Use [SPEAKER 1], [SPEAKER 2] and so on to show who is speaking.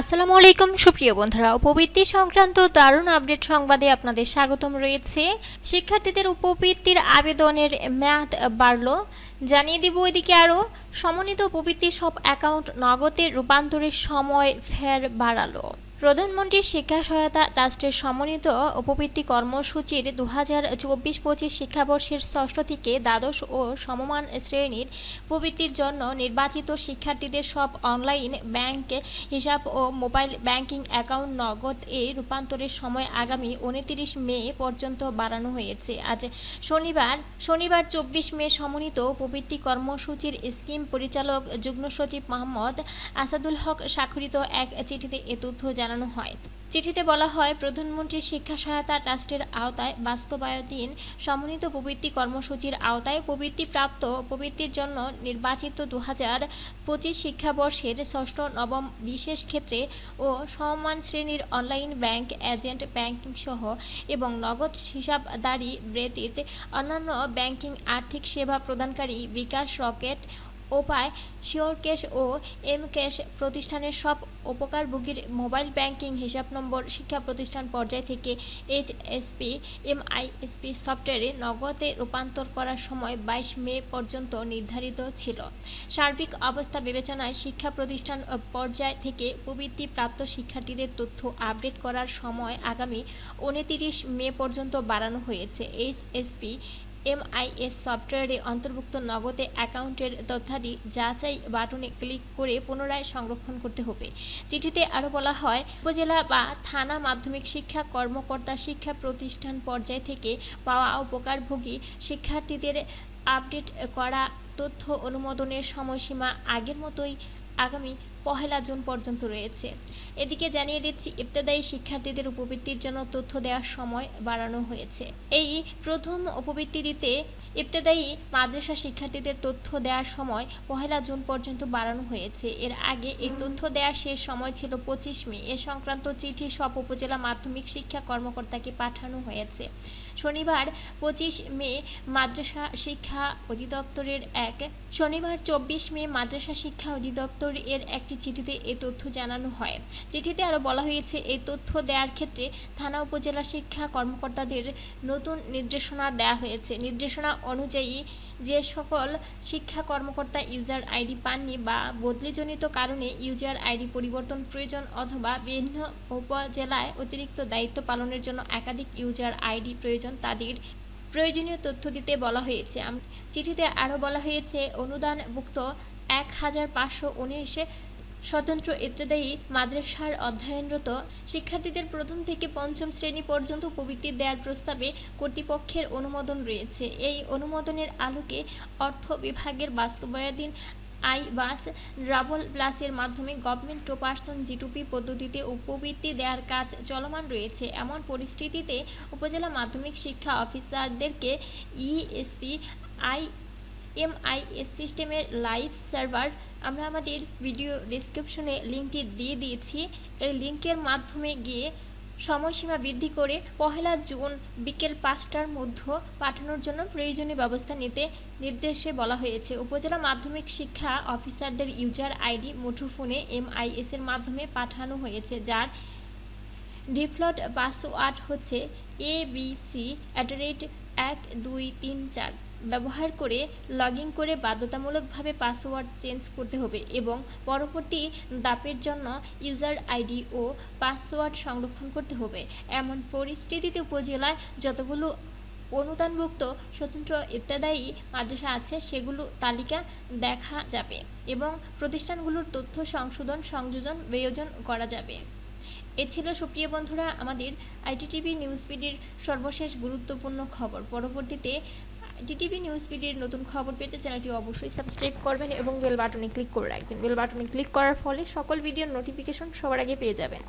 [SPEAKER 1] আসসালামু আলাইকুম, সুপ্রিয় বন্ধুরা। উপবৃত্তি সংক্রান্ত দারুণ আপডেট সংবাদে আপনাদের স্বাগতম রয়েছে। শিক্ষার্থীদের উপবৃত্তির আবেদনের মেয়াদ বাড়ল। জানিয়ে দিব এদিকে আরও, সমন্বিত উপবৃত্তি সব অ্যাকাউন্ট নগদে রূপান্তরের সময় ফের বাড়ালো। প্রধানমন্ত্রী শিক্ষা সহায়তা ট্রাস্টের সমন্বিত উপবৃত্তি কর্মসূচির দু হাজার চব্বিশ পঁচিশ শিক্ষাবর্ষের ষষ্ঠ থেকে দ্বাদশ ও সমমান শ্রেণির প্রবৃত্তির জন্য নির্বাচিত শিক্ষার্থীদের সব অনলাইন ব্যাংক হিসাব ও মোবাইল ব্যাংকিং অ্যাকাউন্ট নগদ এ রূপান্তরের সময় আগামী উনতিরিশ মে পর্যন্ত বাড়ানো হয়েছে। আজ শনিবার শনিবার চব্বিশ মে সমন্বিত প্রবৃত্তি কর্মসূচির স্কিম পরিচালক যুগ্ম সচিব মোহাম্মদ আসাদুল হক স্বাক্ষরিত এক চিঠিতে এ তথ্য জানানো। হয়। চিঠিতে বলা হয় প্রধানমন্ত্রী শিক্ষা সহায়তা ট্রাস্টের আওতায় বাস্তবায়নীন সমন্বিত প্রবৃত্তি কর্মসূচির আওতায় প্রবৃত্তিপ্রাপ্ত প্রবৃত্তির জন্য নির্বাচিত দু হাজার পঁচিশ শিক্ষাবর্ষের ষষ্ঠ, নবম বিশেষ ক্ষেত্রে ও সমমান শ্রেণির অনলাইন ব্যাংক, এজেন্ট ব্যাংকিং সহ এবং নগদ হিসাবদারি ব্যতীত অন্যান্য ব্যাংকিং আর্থিক সেবা প্রদানকারী bKash Rocket Upay sure cash ও এম ক্যাশ প্রতিষ্ঠানের সব উপকারভোগীর মোবাইল ব্যাংকিং হিসাব নম্বর, শিক্ষা প্রতিষ্ঠান পর্যায় থেকে এইচএসপি, এমআইএসপি সফটওয়্যারে নগদে রূপান্তর করার সময় বাইশ মে পর্যন্ত নির্ধারিত ছিল। সার্বিক অবস্থা বিবেচনায় শিক্ষা প্রতিষ্ঠান পর্যায় থেকে প্রবৃত্তি প্রাপ্ত শিক্ষার্থীদের তথ্য আপডেট করার সময় আগামী উনতিরিশ মে পর্যন্ত বাড়ানো হয়েছে। এইচএসপি এমআইএস সফটওয়্যারে অন্তর্ভুক্ত নগদে অ্যাকাউন্টের তথ্যাদি যাচাই বাটনে ক্লিক করে পুনরায় সংরক্ষণ করতে হবে। চিঠিতে আরও বলা হয়, উপজেলা বা থানা মাধ্যমিক শিক্ষা কর্মকর্তা শিক্ষা প্রতিষ্ঠান পর্যায় থেকে পাওয়া উপকারভোগী শিক্ষার্থীদের আপডেট করা তথ্য অনুমোদনের সময়সীমা আগের মতোই আগামী পহেলা জুন পর্যন্ত রয়েছে। এদিকে জানিয়ে দিচ্ছি, ইবতদায়ী শিক্ষার্থীদের উপবৃত্তির জন্য তথ্য দেওয়ার সময় বাড়ানো হয়েছে। এই প্রথম উপবৃত্তি দিতে ইবতদায়ী মাদ্রাসা শিক্ষার্থীদের তথ্য দেওয়ার সময় পহেলা জুন পর্যন্ত বাড়ানো হয়েছে। এর আগে এই তথ্য দেওয়ার শেষ সময় ছিল পঁচিশ মে। এ সংক্রান্ত চিঠি সব উপজেলা মাধ্যমিক শিক্ষা কর্মকর্তাকে পাঠানো হয়েছে। শনিবার পঁচিশ মে মাদ্রাসা শিক্ষা অধিদপ্তরের এক শনিবার চব্বিশ মে মাদ্রাসা শিক্ষা অধিদপ্তর এর একটি চিঠিতে এ তথ্য জানানো হয়। চিঠিতে আরও বলা হয়েছে, এই তথ্য দেওয়ার ক্ষেত্রে থানা উপজেলা শিক্ষা কর্মকর্তাদের নতুন নির্দেশনা দেওয়া হয়েছে। নির্দেশনা অনুযায়ী যে সকল শিক্ষা কর্মকর্তা ইউজার আইডি পাননি বা বদলিজনিত কারণে ইউজার আইডি পরিবর্তন প্রয়োজন অথবা বিভিন্ন উপজেলায় অতিরিক্ত দায়িত্ব পালনের জন্য একাধিক ইউজার আইডি প্রয়োজন তাদের প্রয়োজনীয় তথ্য দিতে বলা হয়েছে। চিঠিতে আরও বলা হয়েছে, অনুদানভুক্ত এক হাজার পাঁচশো উনিশে স্বতন্ত্র ইবতদায়ী মাদ্রাসার অধ্যয়নরত শিক্ষার্থীদের প্রথম থেকে পঞ্চম শ্রেণি পর্যন্ত প্রবৃত্তি দেওয়ার প্রস্তাবে কর্তৃপক্ষের অনুমোদন রয়েছে। এই অনুমোদনের আলোকে অর্থ বিভাগের বাস্তবায়নাধীন আই বাস ড্রাবল প্লাসের মাধ্যমে গভর্নমেন্ট টু পার্সন জিটুপি পদ্ধতিতে উপবৃত্তি দেওয়ার কাজ চলমান রয়েছে। এমন পরিস্থিতিতে উপজেলা মাধ্যমিক শিক্ষা অফিসারদেরকে ইএসপি আই এমআইএস সিস্টেমের লাইভ সার্ভার আমরা আমাদের ভিডিও ডিসক্রিপশনে লিঙ্কটি দিয়ে দিয়েছি। এই লিঙ্কের মাধ্যমে গিয়ে সময়সীমা বৃদ্ধি করে পহেলা জুন বিকেল পাঁচটার মধ্যে পাঠানোর জন্য প্রয়োজনীয় ব্যবস্থা নিতে নির্দেশে বলা হয়েছে। উপজেলা মাধ্যমিক শিক্ষা অফিসারদের ইউজার আইডি মুঠোফোনে এমআইএস এর মাধ্যমে পাঠানো হয়েছে, যার ডিফল্ট পাসওয়ার্ড হচ্ছে A B C at rate এক, দুই, তিন, চার। ব্যবহার করে লগ ইন করে বাধ্যতামূলকভাবে পাসওয়ার্ড চেঞ্জ করতে হবে এবং পরবর্তী দাপের জন্য ইউজার আইডি ও পাসওয়ার্ড সংরক্ষণ করতে হবে। এমন পরিস্থিতিতে উপজেলায় যতগুলো অনুদানভুক্ত, স্বতন্ত্র ইত্যাদায়ী মাদ্রাসা আছে, সেগুলো তালিকা দেখা যাবে এবং প্রতিষ্ঠানগুলোর তথ্য সংশোধন, সংযোজন, বিয়োজন করা যাবে। এ ছিল সুপ্রিয় বন্ধুরা আমাদের আইটিটিভি নিউজ পিডির সর্বশেষ গুরুত্বপূর্ণ খবর। পরবর্তীতে ডিটিভি নিউজ পিডির নতুন খবর পেতে চ্যানেলটি অবশ্যই সাবস্ক্রাইব করবেন এবং বেল বাটনে ক্লিক করে রাখবেন। বেল বাটনে ক্লিক করার ফলে সকল ভিডিওর নোটিফিকেশন সবার আগে পেয়ে যাবেন।